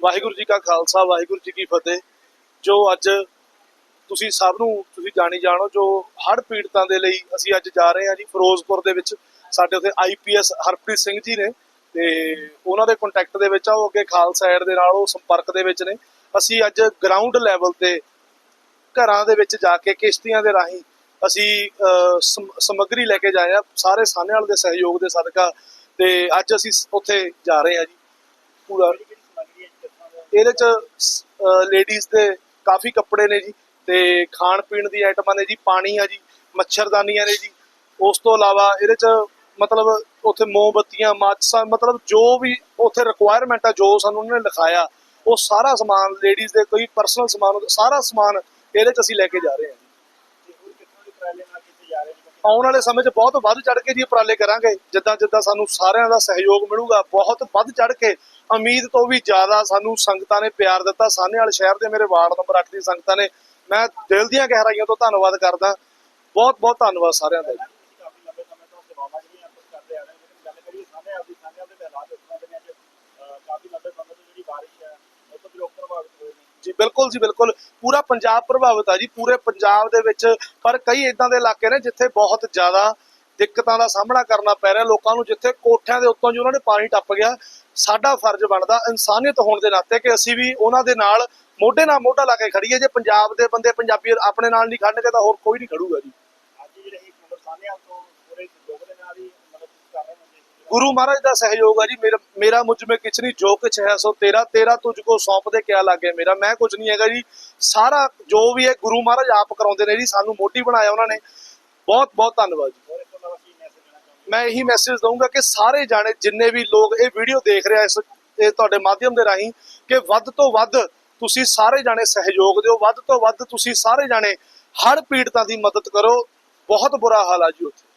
ਵਾਹਿਗੁਰੂ ਜੀ ਕਾ ਖਾਲਸਾ ਵਾਹਿਗੁਰੂ ਜੀ ਕੀ ਫਤਿਹ। ਜੋ ਅੱਜ ਤੁਸੀਂ ਸਭ ਨੂੰ ਤੁਸੀਂ ਜਾਣੀ ਜਾਣੋ ਜੋ ਹੜ੍ਹ ਪੀੜਤਾਂ ਦੇ ਲਈ ਅਸੀਂ ਅੱਜ ਜਾ ਰਹੇ ਹਾਂ ਜੀ ਫਿਰੋਜ਼ਪੁਰ ਦੇ ਵਿੱਚ ਸਾਡੇ ਉੱਥੇ ਆਈਪੀਐਸ ਹਰਪ੍ਰੀਤ ਸਿੰਘ ਜੀ ਨੇ ਤੇ ਉਹਨਾਂ ਦੇ ਕੰਟੈਕਟ ਦੇ ਵਿੱਚ ਆ ਉਹ ਅੱਗੇ ਖਾਲਸਾ ਐਡ ਦੇ ਨਾਲ ਉਹ ਸੰਪਰਕ ਦੇ ਵਿੱਚ ਨੇ। ਅਸੀਂ ਅੱਜ ਗਰਾਊਂਡ ਲੈਵਲ ਤੇ ਘਰਾਂ ਦੇ ਵਿੱਚ ਜਾ ਕੇ ਕਿਸ਼ਤੀਆਂ ਦੇ ਰਾਹੀਂ ਅਸੀਂ ਅਹ, ਸਮੱਗਰੀ ਲੈ ਕੇ ਜਾਏ ਆ ਸਾਰੇ ਸਾਹਨੇਵਾਲ ਦੇ ਸਹਿਯੋਗ ਦੇ ਸਦਕਾ ਤੇ ਅੱਜ ਅਸੀਂ ਉੱਥੇ ਜਾ ਰਹੇ ਹਾਂ ਜੀ। ਪੂਰਾ ਇਹਦੇ ਚ ਲੇਡੀਜ਼ ਦੇ ਕਾਫੀ ਕੱਪੜੇ ਨੇ ਜੀ ਤੇ ਖਾਣ ਪੀਣ ਦੀ ਆਈਟਮਾਂ ਨੇ ਜੀ, ਪਾਣੀ ਆ ਜੀ, ਮੱਛਰਦਾਨੀਆਂ ਨੇ ਜੀ। ਉਸ ਤੋਂ ਇਲਾਵਾ ਇਹਦੇ ਚ ਮਤਲਬ ਉੱਥੇ ਮੋਮਬੱਤੀਆਂ, ਮਾਚਸਾਂ, ਮਤਲਬ ਜੋ ਵੀ ਉੱਥੇ ਰਿਕੁਆਇਰਮੈਂਟ ਆ, ਜੋ ਸਾਨੂੰ ਉਹਨਾਂ ਨੇ ਲਿਖਾਇਆ, ਉਹ ਸਾਰਾ ਸਮਾਨ ਲੇਡੀਜ਼ ਦੇ ਕੋਈ ਪਰਸਨਲ ਸਮਾਨ, ਸਾਰਾ ਸਮਾਨ ਇਹਦੇ ਚ ਅਸੀਂ ਲੈ ਕੇ ਜਾ ਰਹੇ ਹਾਂ ਆਉਣ ਵਾਲੇ ਸਮੇਂ 'ਚ ਬਹੁਤ ਵੱਧ ਚੜ ਕੇ ਜੀ ਉਪਰਾਲੇ ਕਰਾਂਗੇ। ਜਿੱਦਾਂ ਜਿੱਦਾਂ ਸਾਨੂੰ ਸਾਰਿਆਂ ਦਾ ਸਹਿਯੋਗ ਮਿਲੂਗਾ, ਬਹੁਤ ਵੱਧ ਚੜ ਕੇ ਉਮੀਦ ਤੋਂ ਵੀ ਜ਼ਿਆਦਾ ਸਾਨੂੰ ਸੰਗਤਾਂ ਨੇ ਪਿਆਰ ਦਿੱਤਾ। ਸਾਹਨੇਵਾਲ ਸ਼ਹਿਰ ਦੇ ਮੇਰੇ ਵਾਰਡ ਨੰਬਰ 8 ਦੀ ਸੰਗਤਾਂ ਨੇ। ਮੈਂ ਦਿਲ ਦੀਆਂ ਗਹਿਰਾਈਆਂ ਤੋਂ ਧੰਨਵਾਦ ਕਰਦਾ। ਬਹੁਤ ਬਹੁਤ ਧੰਨਵਾਦ ਸਾਰਿਆਂ ਦਾ ਬਿਲਕੁਲ ਜੀ, ਬਿਲਕੁਲ। ਪੂਰਾ ਪੰਜਾਬ ਪ੍ਰਭਾਵਿਤ ਆ ਜੀ, ਪੂਰੇ ਪੰਜਾਬ ਦੇ ਵਿੱਚ। ਪਰ ਕਈ ਇਦਾਂ ਦੇ ਇਲਾਕੇ ਨੇ ਜਿੱਥੇ ਬਹੁਤ ਜ਼ਿਆਦਾ ਦਿੱਕਤਾਂ ਦਾ ਸਾਹਮਣਾ ਕਰਨਾ ਪੈ ਰਿਹਾ। ਲੋਕਾਂ ਨੂੰ ਜਿੱਥੇ ਕੋਠਿਆਂ ਦੇ ਉੱਤੋਂ ਜੀ ਉਹਨਾਂ ਨੇ ਪਾਣੀ ਟੱਪ ਗਿਆ, ਸਾਡਾ ਫਰਜ਼ ਬਣਦਾ ਇਨਸਾਨੀਅਤ ਹੋਣ ਦੇ ਨਾਤੇ ਕਿ ਅਸੀਂ ਵੀ ਉਹਨਾਂ ਦੇ ਨਾਲ, ਮੋਢੇ ਨਾਲ ਮੋਢਾ ਲਾ ਕੇ ਖੜੀਏ। ਜੇ ਪੰਜਾਬ ਦੇ ਬੰਦੇ ਪੰਜਾਬੀ ਆਪਣੇ ਨਾਲ ਨਹੀਂ ਖੜਨਗੇ ਤਾਂ ਹੋਰ ਕੋਈ ਨਹੀਂ ਖੜੂਗਾ ਜੀ। ਗੁਰੂ ਮਹਾਰਾਜ ਦਾ ਸਹਿਯੋਗ ਆ ਜੀ। ਮੇਰਾ ਮੇਰਾ ਮੁਝ ਮੇ ਕਿਛ ਨਹੀਂ, ਜੋ ਕੁਛ ਹੈ ਸੋ ਤੇਰਾ ਤੇਰਾ ਤੁਝ ਕੋ ਸੌਂਪ ਦੇ ਕਿਆ ਲੱਗੇ ਮੇਰਾ। ਮੈਂ ਕੁਝ ਨਹੀਂ ਹੈਗਾ ਜੀ। ਸਾਰਾ ਜੋ ਵੀ ਹੈ ਗੁਰੂ ਮਹਾਰਾਜ ਆਪ ਕਰਾਉਂਦੇ ਨੇ ਜੀ। ਸਾਨੂੰ ਮੋਢੀ ਬਣਾਇਆ ਉਹਨਾਂ ਨੇ। ਬਹੁਤ ਬਹੁਤ ਧੰਨਵਾਦ ਜੀ। ਮੈਂ ਇਹੀ ਮੈਸੇਜ ਦਊਂਗਾ ਕਿ ਸਾਰੇ ਜਾਣੇ, ਜਿੰਨੇ ਵੀ ਲੋਕ ਇਹ ਵੀਡੀਓ ਦੇਖ ਰਿਹਾ ਇਸ ਇਹ ਤੁਹਾਡੇ ਮਾਧਿਅਮ ਦੇ ਰਾਹੀਂ ਕਿ ਵੱਧ ਤੋਂ ਵੱਧ ਤੁਸੀਂ ਸਾਰੇ ਜਾਣੇ ਸਹਿਯੋਗ ਦਿਓ। ਵੱਧ ਤੋਂ ਵੱਧ ਤੁਸੀਂ ਸਾਰੇ ਜਾਣੇ ਹਰ ਪੀੜਤਾਂ ਦੀ ਮਦਦ ਕਰੋ। ਬਹੁਤ ਬੁਰਾ ਹਾਲ ਆ ਜੀ ਉੱਥੇ।